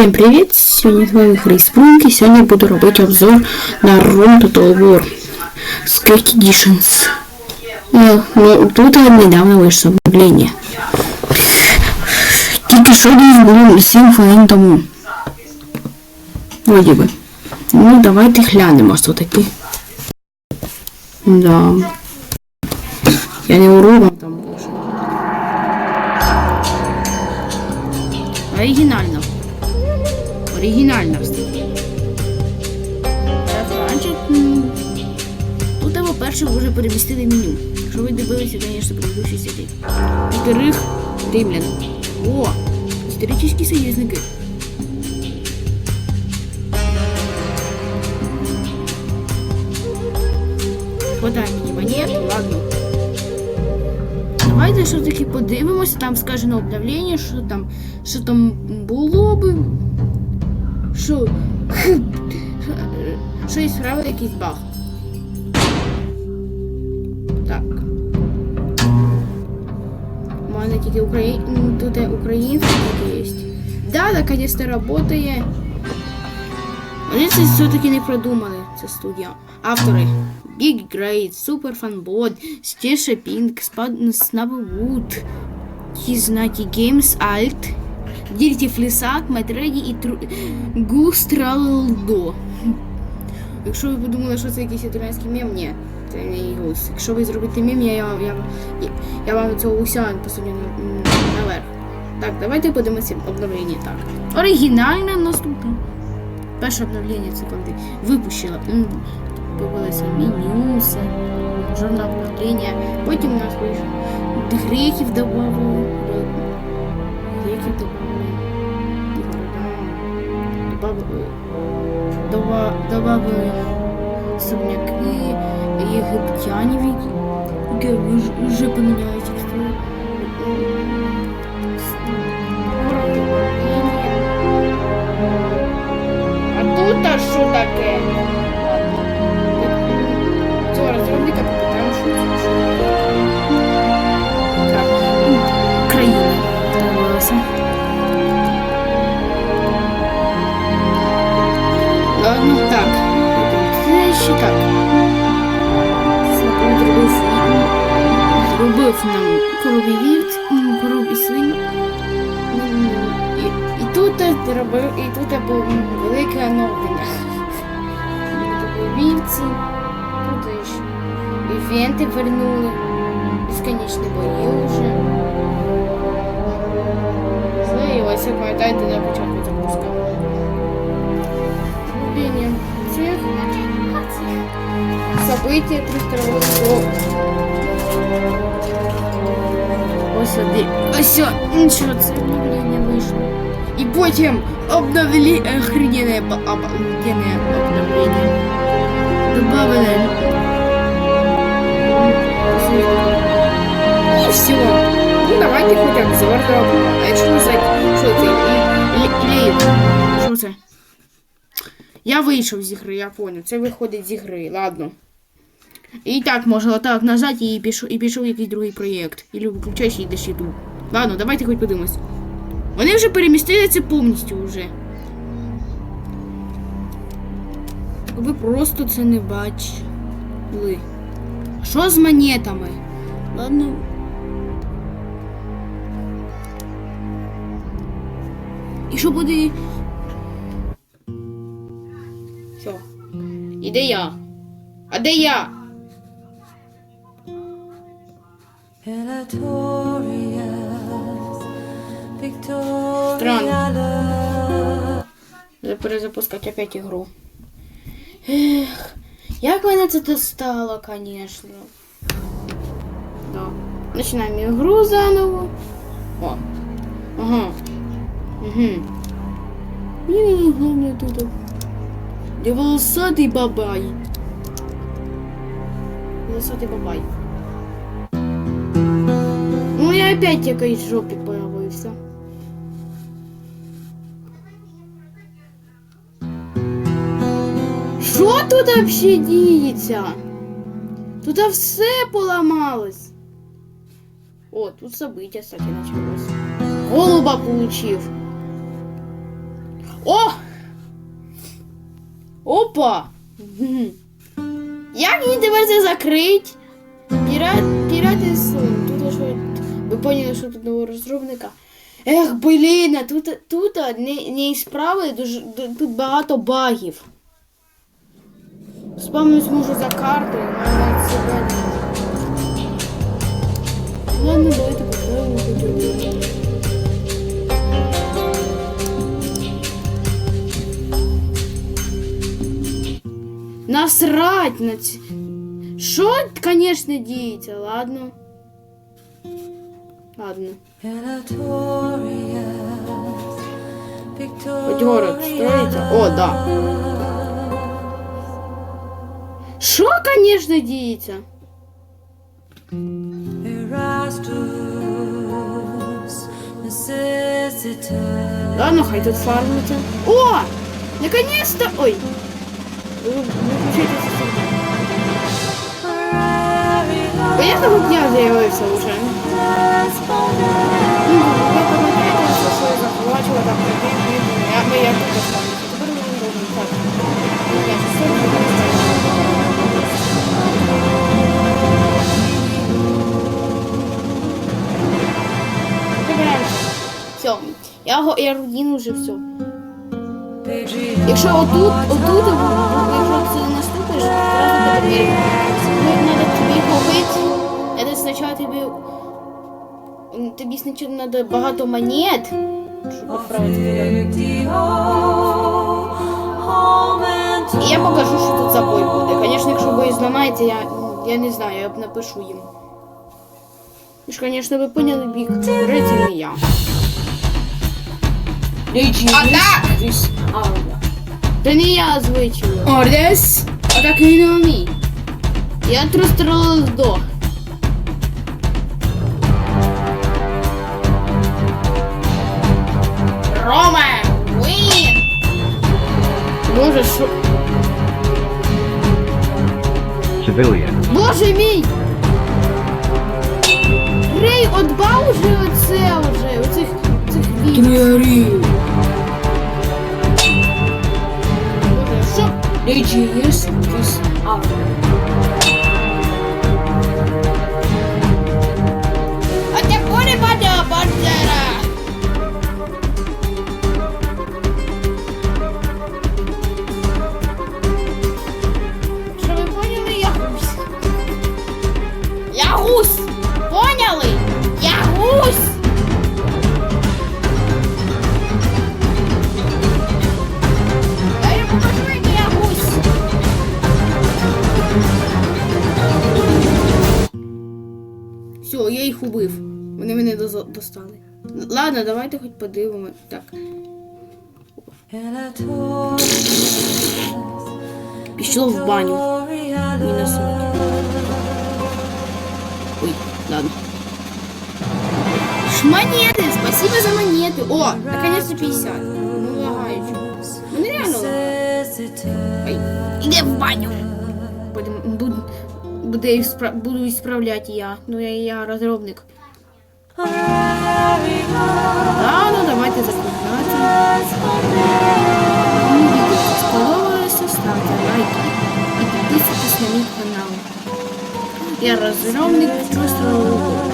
Всем привет! Сегодня с вами Хрис Спрунг, и сегодня я буду робить обзор на Rome Total War Skate Editions. Ну, ну, тут недавно вийшло обновлення. Тільки що десь було 7 хвилин тому. Вроді би. Ну, давайте глянемо, що таке. Да. Я не урубам там боже. Оригінально. Оригінально все. Раніше м, тут або перше вже перемістили меню. Якщо ви дивилися, звісно, предыдущий сюди. Во-вторых, римлян. О, історичні союзники. Хватай мені монет, ладно. Давайте все-таки подивимося, там скажено обновлення, що там, що там було би. Що. Що і справили якийсь баг. Так. У мене тільки Украї... тут і тільки є. Да, наконец-то работає. Вони це все-таки не продумали, це студія. Автори. Big Great, Super Fun Bod, Stesha Pink, Snubwood, Kiznati Games Alt, Dirty Flisak, Метреді і Тру... Густралдо. Якщо ви подумали, що це якийсь італійський мем, ні. Це не гус. Якщо ви зробите мем, я, я, я, я, вам цього уся посадю наверх. Так, давайте подивимося обновлення. Так. Оригінальне наступне. Перше обновлення це коли випущила. м, Появилося журнал обновлення. Потім у нас вийшло греків добавили. Добавили особняки, єгиптянів, які вже- вже вівць, коров і свинь. І, і тут я зробив, і тут був велике оновлення. Вівці, тут ще івенти вернули, безконечні бої вже. Все, ось пам'ятаєте, на початку запускав. Обновлення цих события трехстороннего Ось. Ось нічого, це обновлення вийшло. І потім обновили охрененне обновлення. Добавили. І все. Ну давайте хоч обзор зробимо. А не що це? І- і- Що це? Я вийшов з ігри, я понял. Це виходить з ігри, ладно. І так можна отак нажати і пішов, і пішов якийсь другий проєкт. І виключаєш і йдеш YouTube. Ладно, давайте хоч подивимось. Вони вже перемістили це повністю вже. Ви просто це не бачили. Що з монетами? Ладно. І що буде? Все. І де я? А де я? Странно. Треба перезапускати опять ігру. Ех, як мене це достало, конечно. Да. Починаємо ігру заново. О. Ага. Угу. Мені головне тут. Де волосатий бабай. Волосатий бабай. Ну я опять якийсь в жопі появився. Що тут взагалі діється? Тут все поламалось. О, тут события, кстати, началось. Голуба получив. О! Опа! Мгм. Як її тепер це закрить? Пірат, поняли, що тут нового розробника. Ех, блін, тут, тут не, не справи, дуже, тут багато багів. Спамнусь можу за картою, навіть себе не можу. Ладно, давайте попробуємо хоть Насрать на ці. Що, звісно, діється, ладно. Ладно. Хоть город строится? О, да. Що, звісно, діється? Ладно, хай тут фармиться. О! Наконец-то! Ой! Вы- Выключайте систему. Понятно, как я з'явився уже. Ну, я я захвачила там прикинь, я ми як тут останемося. Тепер ми не так. Ні, все. Я, я рудіну вже все. Якщо отут, отут, якщо Тобі спочатку треба багато монет, щоб відправити туди. І я покажу, що тут за бой буде. Звісно, якщо бой зламається, я, я не знаю, я б напишу їм. Ви ж, звісно, ви поняли бік. Це не я. Та не я звичайно. Ордес! Атак не на мій. Я трустрала здох. Civilian. Боже мій! Рей, отба уже оце вже, оцих, цих відео. Не ори. Боже, що? Речі, є їх убив. Вони мене достали. Ладно, давайте хоч подивимо. Так. Пішло в баню. Мінус. Ой, ладно. Монеты! Спасибо за монеты! О, наконец-то 50. Ну, лагаючи. Ну, реально. Ой, іди в баню. Будем, буду, буду, спра... буду справляти я. Ну, я, я розробник. Ладно, давайте закругляти. Кому сподобалося, ставте лайки і підписуйтесь на мій канал. Я розробник просто